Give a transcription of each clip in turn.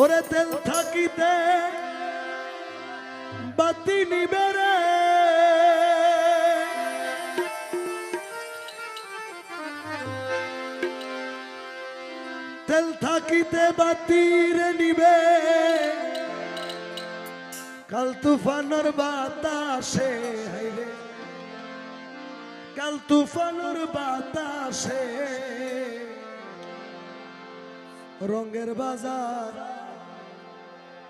ওরে তেল থাকিতে বাতি নিবে তেল থাকিতে বাতি রে নিবে। কাল তুফানোর বাতাসে কাল তুফানোর বাতাসে। রঙের বাজার।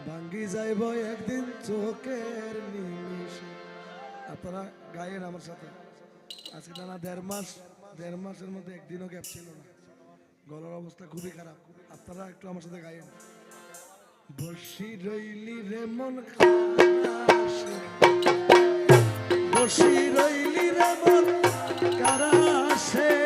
ভাঙ্গি যাইব একদিন চোখের আপনারা গায়েন আমার সাথে। আজকে টানা দেড় মাস, দেড় মাসের মধ্যে একদিনও গ্যাপ ছিল না। গলার অবস্থা খুবই খারাপ। আপনারা একটু আমার সাথে গায়েন। বসি রইলি রে, মন। বসি রইলি রে, মন কারাসে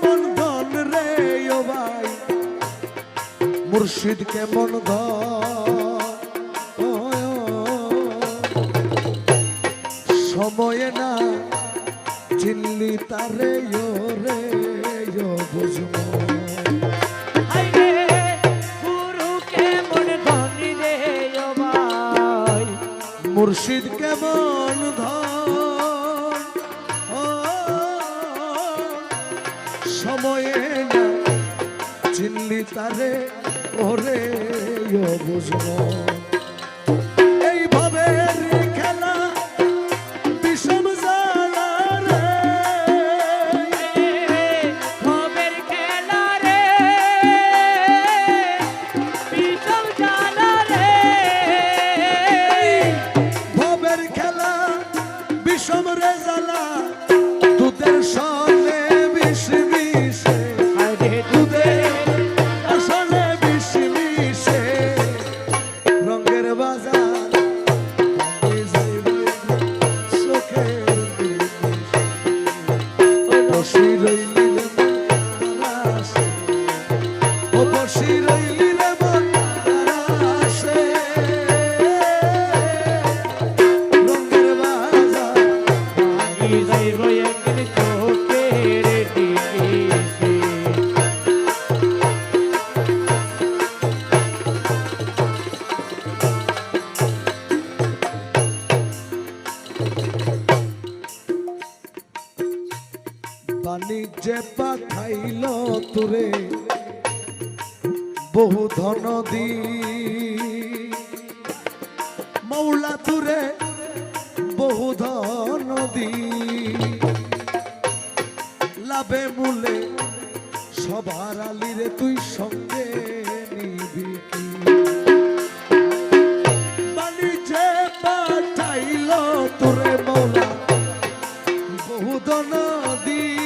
কেমন ধন রে ও ভাই? মুর্শিদ কেমন সময়ে না চিনলি তারে ও রে ও বুঝব। মুর্শিদ কেমন সময়ে না চিনলি তারে ওরে বুঝব বসি রইলি বাণিজ্যে পাঠাইল তোরে, বহু ধন দি। মৌলা তুরে বহু ধন দি। লাভে মূলে সবার আলিরে তুই সঙ্গে নিবি কি? বাণিজ্যে পাঠাইল তোরে মৌলা, বহু নদী ও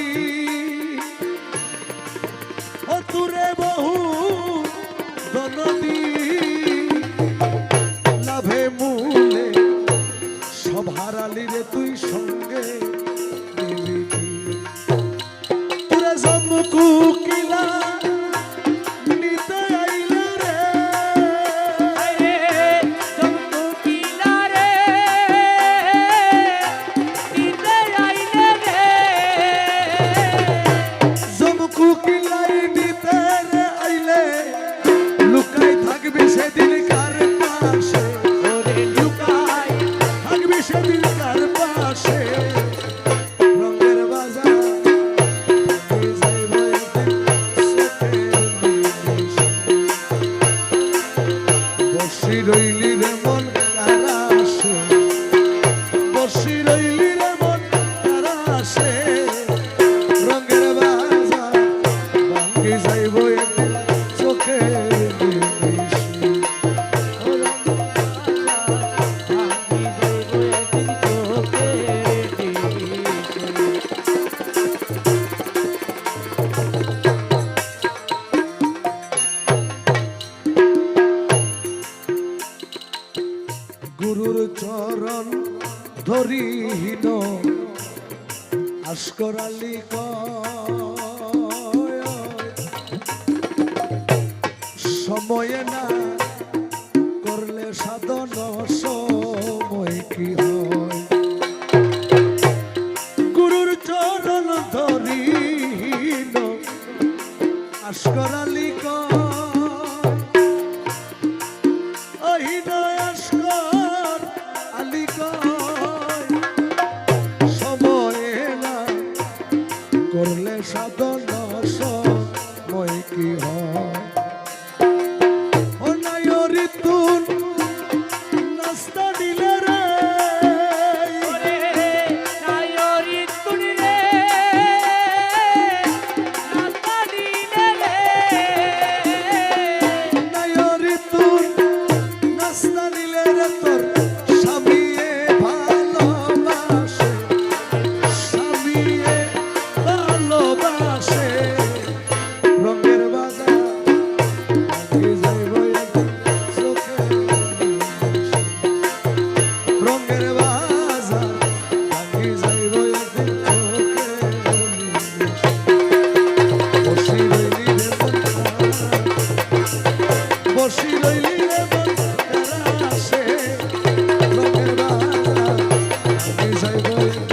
say আসকর আলী কয়, Thank you.